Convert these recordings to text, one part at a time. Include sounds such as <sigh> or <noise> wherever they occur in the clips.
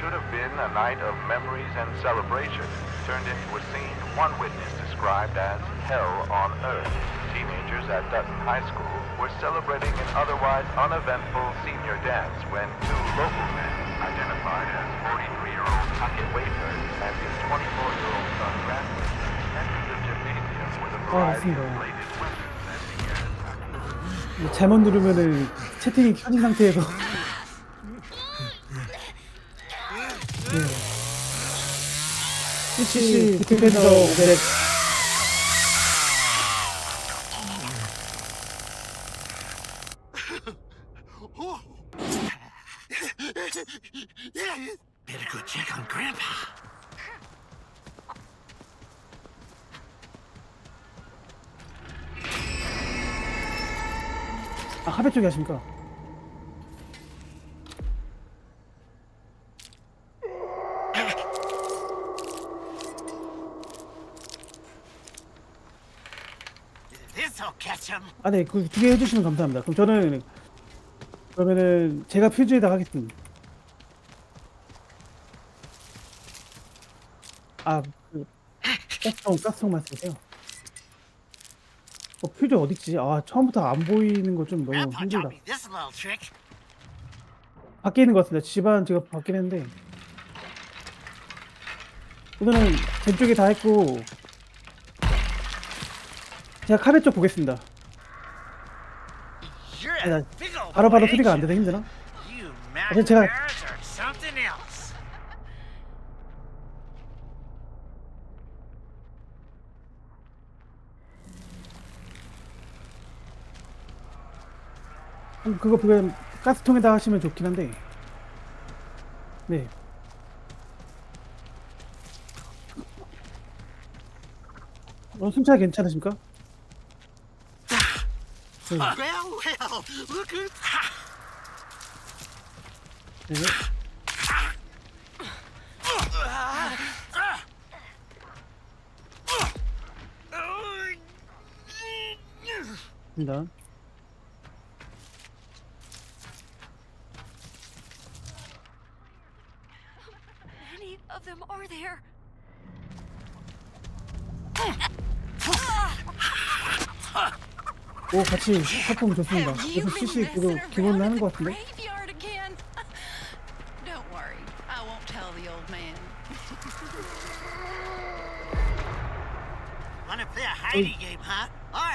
should have been a night of memories and celebration turned into a scene one witness described as hell on earth. Teenagers at Dutton High School were celebrating an otherwise uneventful senior dance when two local men, identified as 43-year-old Hackett Wafer and his 24-year-old son Bradley, entered the gymnasium with a variety of 맞습니다. bladed weapons and began 뭐 잘못 누르면은 채팅이 켜진 상태에서 <laughs> PC 디펜더 오베렉 Better go check on Grandpa. 아 하베 쪽에 하십니까? 아 네 그 두 개 해주시면 감사합니다 그럼 저는 그러면은 제가 퓨즈에다 하겠습니다 아 그 가스통 가스통 말씀이세요? 어 퓨즈 어딨지? 아 처음부터 안 보이는 거 좀 너무 Grandpa 힘들다 taught me this little trick. 밖에 있는 것 같습니다. 집안 제가 했는데 우선은 제 쪽에 다 했고 제가 카베 쪽 보겠습니다. 아, 나 바로 바로 소리가 안 돼서 힘드나? 사실 제가-. 음, 그거 그냥 가스통에다 하시면 좋긴 한데 네. 어, 순차 괜찮으십니까? 네. Well, well, look at 네. 입니 오 같이 합품 좋습니다. Been CC 그거 기본 하는 것 같은데?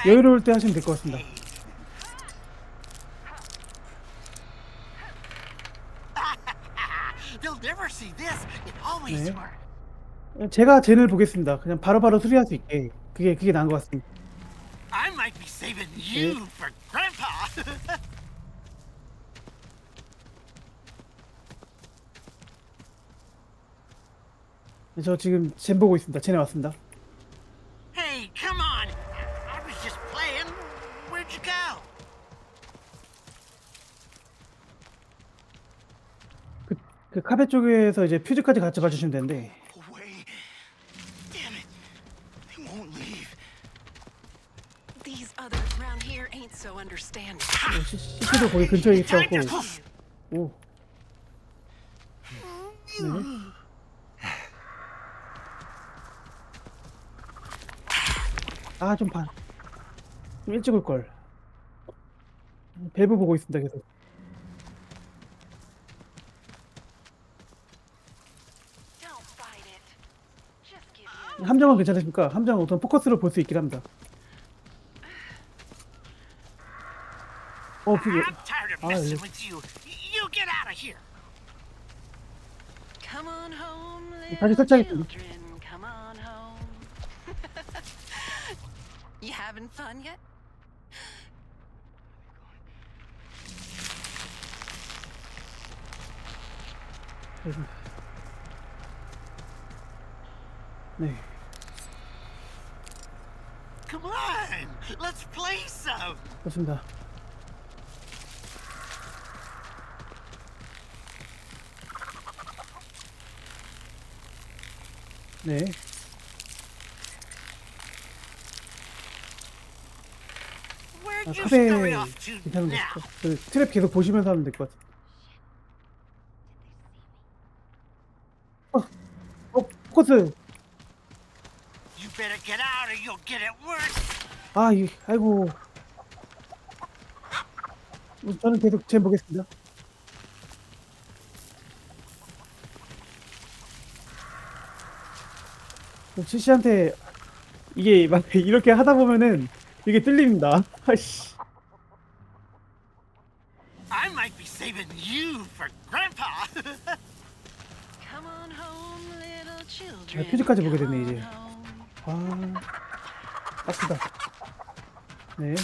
여유로울 때 하시면 될 것 같습니다. 네. 제가 젠을 보겠습니다. 그냥 바로 바로 수리할 수 있게 그게 그게 나은 것 같습니다. Saving you for Grandpa. 저 지금 젠 보고 있습니다. 젠에 왔습니다. hey, come on. I was just playing. Where'd you go? 그, 그 카페 쪽에서 이제 퓨즈까지 같이 봐주시면 되는데 시- CC도 거기 근처에 있어갖고 오 네. 아 좀 봐. 좀 일찍 올 걸. 밸브 보고 있습니다 계속. 함정은 괜찮으십니까? 함정 우선 포커스로 볼 수 있긴 합니다. 어, 그게 I'm tired of 아, messing 예. with you. You get out of here. Come on home, 다시 little 설치하겠습니다. children. Come on home. you having fun yet? 네. Come on. Let's play some. 좋습니다. 네. 아, 카페 괜찮은 것. 그 트랩 계속 보시면서 하면 될 것. Come on home. 포커스. You better get out or you'll get it worse. 아, 이, 아이고. 저는 계속 잼 보겠습니다. CC한테 이게 막 이렇게 하다 보면은 이게 뚫립니다. 아이씨. I might be saving you for Grandpa. Come on home, little children. 자, 퓨즈까지 보게 됐네, 이제. 아, 빡시다. 네.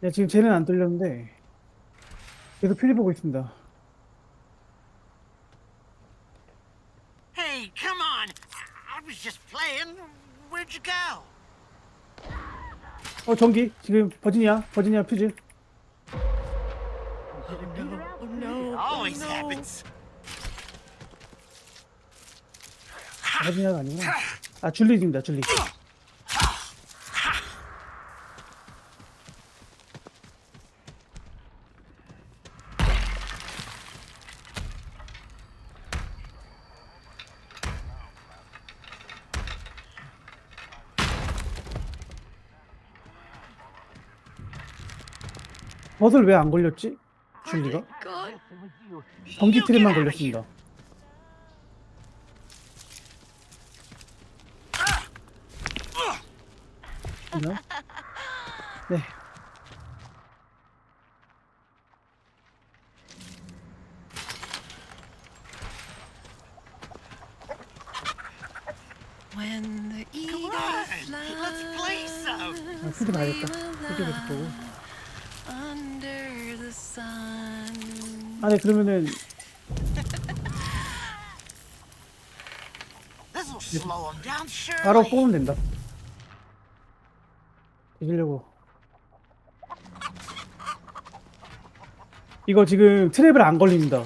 네, 지금 쟤는 안 뚫렸는데 계속 퓨즈 보고 있습니다. hey, come on. I was just playing. Where'd you go? 어 전기 지금 버지니아 버지니아 퓨즈 Always happens. 버지니아가 아니구나. 아 줄리입니다 줄리. 버섯 왜안 걸렸지? 줄리가? You 트랩만. 걸렸습니다. 있나요? 네. when the eagle flies. 아, 퓨즈 가야겠다. 퓨즈 계속 보고. 아, 네, 그러면은. 바로 뽑으면 된다. 이기려고. 이거 지금 트랩을 안 걸립니다.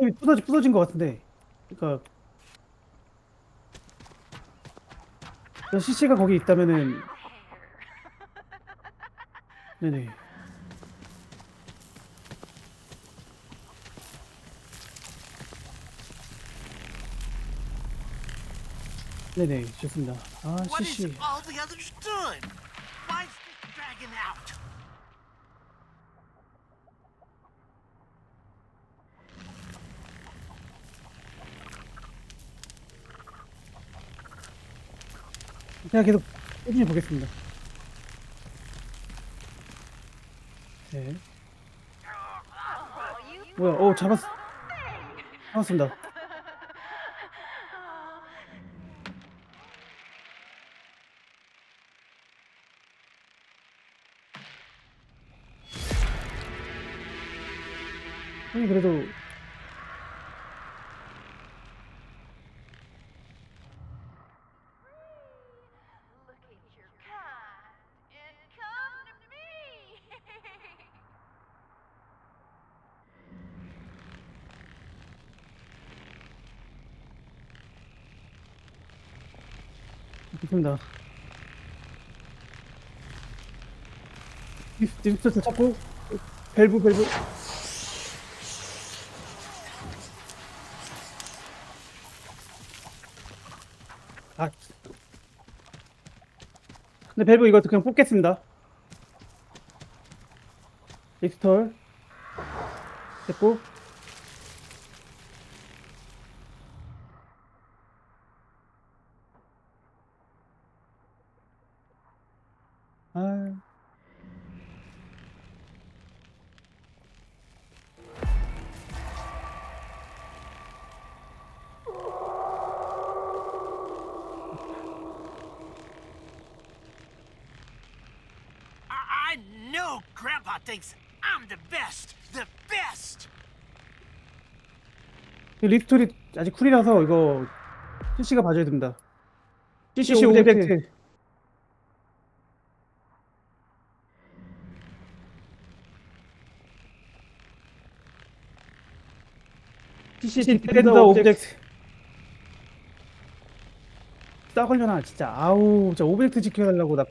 여기 부서지, 부서진 것 같은데. 그니까. CC가 거기 있다면은. 네네. 네네, 좋습니다. 아, What is CC. all the others doing? Why's this dragging out? 제가 계속 꾸준히 보겠습니다. 네. 뭐야? 오 잡았. 잡았습니다. 형이 그래도 me. 좋습니다. 디스트 찾고 밸브 밸브 아. 근데 밸브 이거 그냥 뽑겠습니다. 익스톨 됐고 know Grandpa thinks I'm the best. The best. 리스토리 아직 쿨이라서 이거 CC가 봐줘야 됩니다. CC 오브젝트. CC 디펜더 오브젝트. 따걸려나 진짜 아우 진짜 오브젝트 지켜달라고 나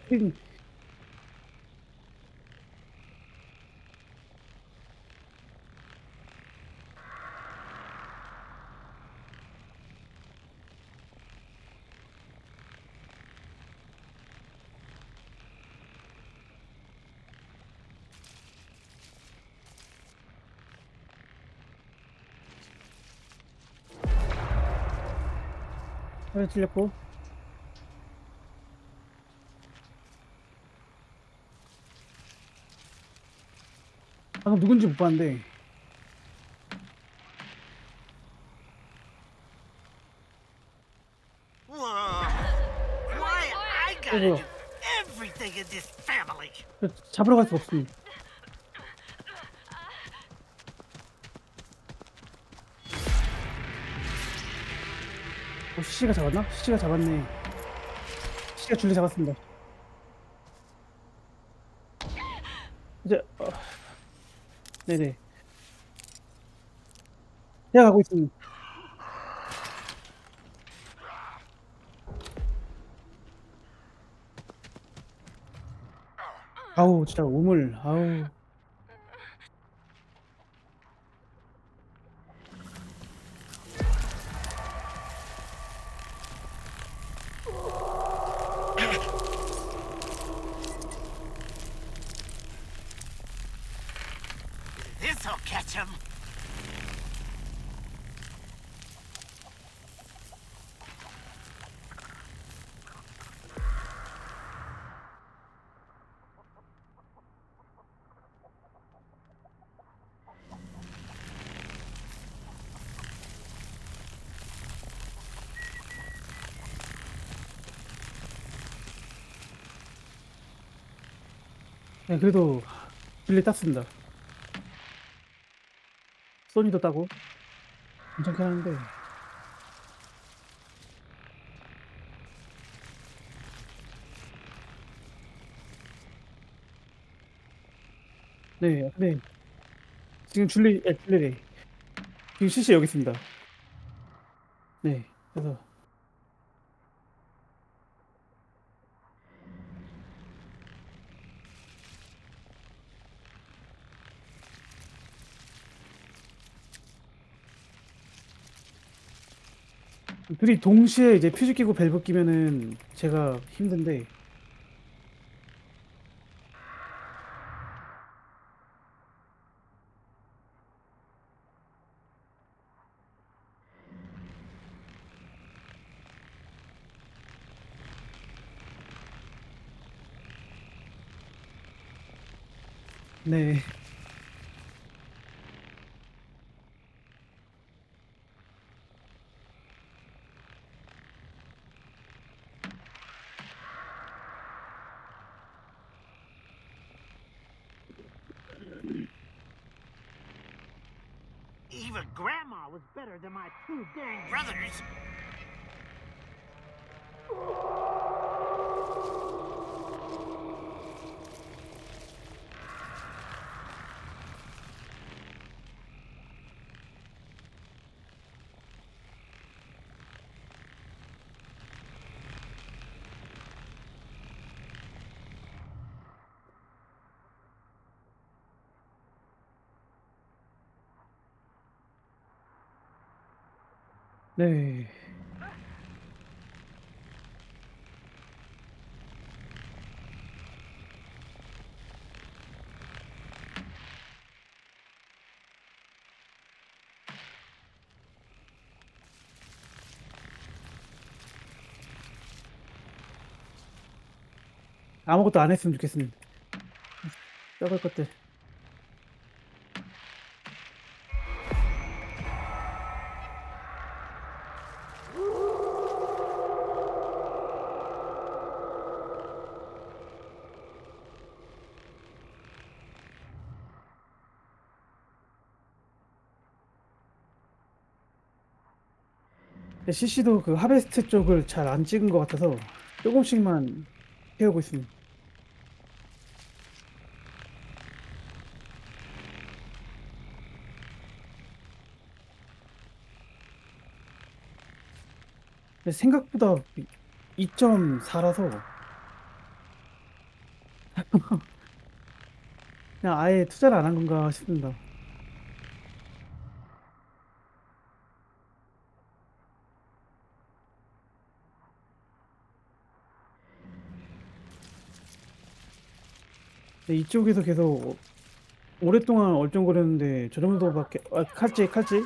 핑. 혈 찔렸고 방금 누군지 못 봤는데 Whoa. Why I gotta 어머. do everything in this family? 저 잡으러 갈 없음 어, 시시가 잡았나? 시시가 잡았네. 시시가 줄리 잡았습니다. 이제 어... 네네. 제가 가고 있습니다. 아우 진짜 우물. 아우 네 그래도 줄리 땄습니다 소니도 따고 괜찮긴 하는데 네, 네. 지금 줄리, 에, 줄리래. 지금 CC 여기 있습니다. 네, 그래서. 둘이 동시에 이제 퓨즈 끼고 밸브 끼면은 제가 힘든데 네. Was better than my two dang brothers. <laughs> 네. 아무것도 안 했으면 좋겠습니다. 썩을 것들. CC도 그 하베스트 쪽을 잘 안 찍은 것 같아서 조금씩만 해오고 있습니다. 생각보다 2.4라서 <laughs> 그냥 아예 투자를 안 한 건가 싶습니다. 네, 이쪽에서 계속 오랫동안 얼쩡거렸는데 저 정도밖에 아, 칼찌 칼찌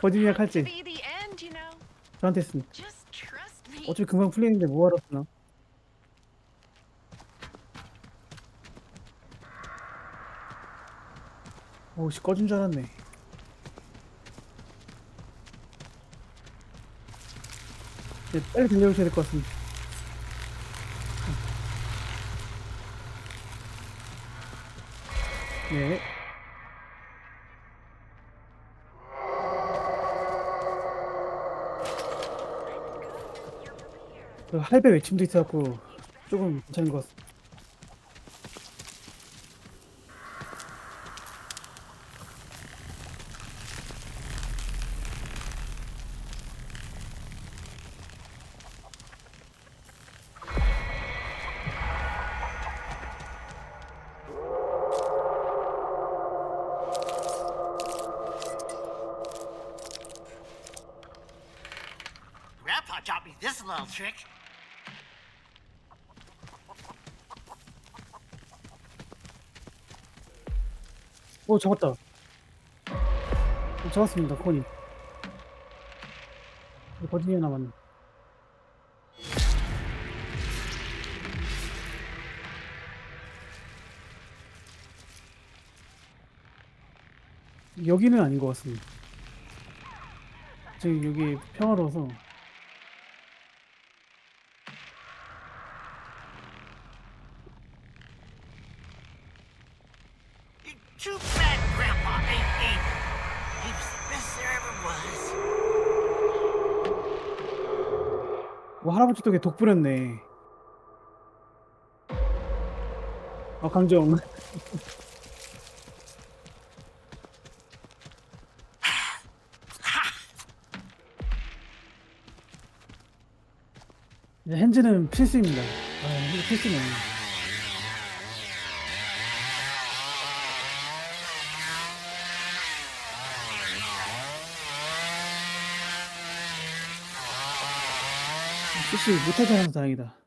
버지니아 칼찌. 저한테 했습니다. 어차피 금방 풀리는데 뭐하러 쓰나? 오씨 꺼진 줄 알았네. 네, 빨리 달려오셔야 될 것 같습니다. 네. 그 할배 외침도 있어갖고 조금 괜찮은 것 같습니다. Little trick. 오 잡았다. 오, 잡았습니다 코니. 버지니아 남았네. 여기는 아닌 것 같습니다. 지금 여기 평화로워서 할아버지 덕에 독 부렸네. 아 강정. <laughs> 이제 핸즈는 필수입니다. 아, 핸즈 필수네. CC 못하지 않아서 다행이다.